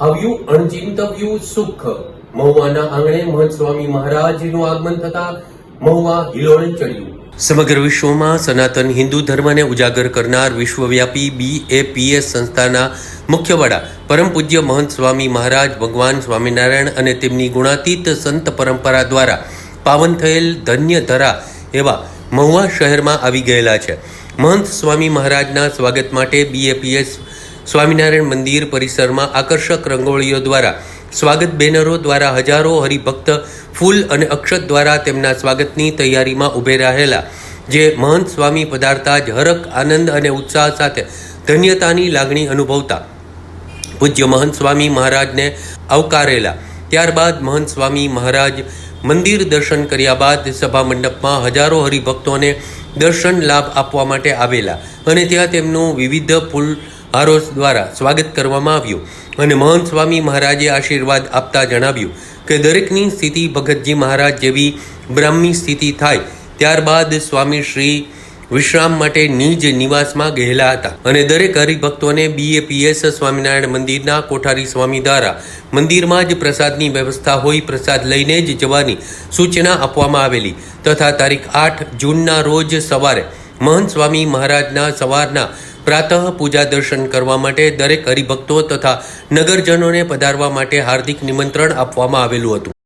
આવ્યું અણચિંતવ્યું સુખ. મહુવાના આંગણે મહંત સ્વામી મહારાજનું આગમન થતા મહુવા હિલોળે ચડ્યું. સમગ્ર વિશ્વમાં સનાતન હિન્દુ ધર્મને ઉજાગર કરનાર વિશ્વવ્યાપી બીએપીએસ સંસ્થાના મુખ્ય વડા પરમ પૂજ્ય મહંત સ્વામી મહારાજ ભગવાન સ્વામિનારાયણ અને તેમની ગુણાતીત સંત પરંપરા દ્વારા પાવન થયેલ ધન્ય ધરા એવા મહુવા શહેરમાં આવી ગયેલા છે. મહંત સ્વામી મહારાજના સ્વાગત માટે બીએપીએસ સ્વામિનારાયણ મંદિર પરિસરમાં આકર્ષક રંગોળીઓ દ્વારા સ્વાગત બેનરો દ્વારા હજારો હરિભક્ત ફૂલ અને અક્ષત દ્વારા તેમના સ્વાગતની તૈયારીમાં ઉભે રહેલા જે મહંત સ્વામી પધારતા જ હરક આનંદ અને ઉત્સાહ સાથે ધન્યતાની લાગણી અનુભવતા પૂજ્ય મહંત સ્વામી મહારાજને આવકારેલા. ત્યારબાદ મહંત સ્વામી મહારાજ મંદિર દર્શન કર્યા બાદ સભા મંડપમાં હજારો હરિભક્તોને દર્શન લાભ આપવા માટે આવેલા અને ત્યાં તેમનું વિવિધ ફૂલ હારો દ્વારા સ્વાગત કરવામાં આવ્યું અને મહંત સ્વામી મહારાજે આશીર્વાદ આપતા જણાવ્યું કે દરેકની સ્થિતિ ભગતજી મહારાજ જેવી બ્રાહ્મી સ્થિતિ થાય ત્યારબાદ સ્વામી શ્રી વિશ્રામ માટે નિજ નિવાસમાં ગયેલા હતા અને દરેક હરિભક્તોને બીએપીએસ સ્વામિનારાયણ મંદિરના કોઠારી સ્વામી દ્વારા મંદિરમાં જ પ્રસાદની વ્યવસ્થા હોય પ્રસાદ લઈને જ જવાની સૂચના આપવામાં આવેલી તથા તારીખ આઠ જૂનના રોજ સવારે મહંત સ્વામી મહારાજના સવારના પ્રાતઃ પૂજા દર્શન કરવા માટે દરેક હરિભક્તો તથા નગરજનોને પધારવા માટે હાર્દિક નિમંત્રણ આપવામાં આવેલું હતું.